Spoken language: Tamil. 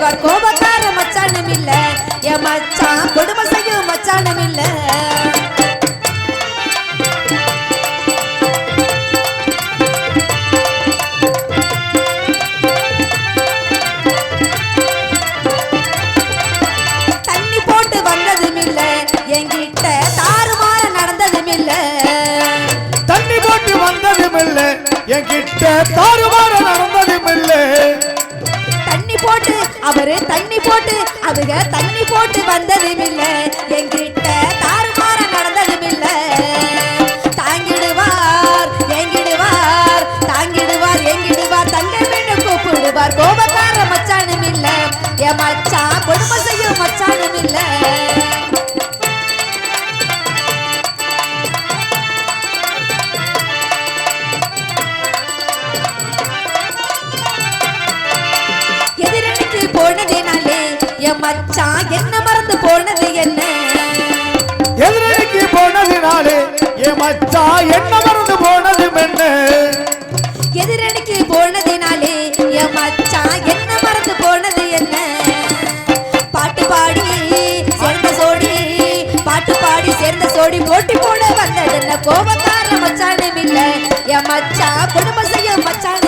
தாங்கிடுவார் கோபக்கார மச்சானும் இல்ல. என் மச்சான் கொடுமை செய்யும் மச்சானும் இல்ல. தண்ணி போட்டு வந்ததும் இல்ல. என்கிட்ட தாறுமாற நடந்ததும் இல்ல. தண்ணி போட்டு வந்ததும் இல்ல. என்கிட்ட தாறுமாற அவரு தண்ணி போட்டு அதுக தண்ணி போட்டு வந்ததும் இல்ல. எங்கிட்ட தாறுமாற நடந்ததும் இல்ல. தாங்கிடுவார் எங்கிடுவார் தாங்கிடுவார் எங்கிடுவார் தங்க மீன் கூப்பிடுவார். கோபக்கார மச்சானும் இல்ல. என் மச்சான் கொடுமை மச்சான் என்ன மறந்து போனது என்ன? எதிரடிக்கு போனதினாலே என் மச்சான் என்ன மறந்து போனதும் என்ன எதிரணிக்கு போனதினாலே என் மச்சான் என்ன மறந்து போனது என்ன? பாட்டு பாடி சேர்ந்த சோடி பாட்டு பாடி சேர்ந்த சோடி போட்டி போட வந்தது என்ன கோபக்கார மச்சானும் இல்ல. என் மச்சான் குடும்ப செய்ய மச்சான்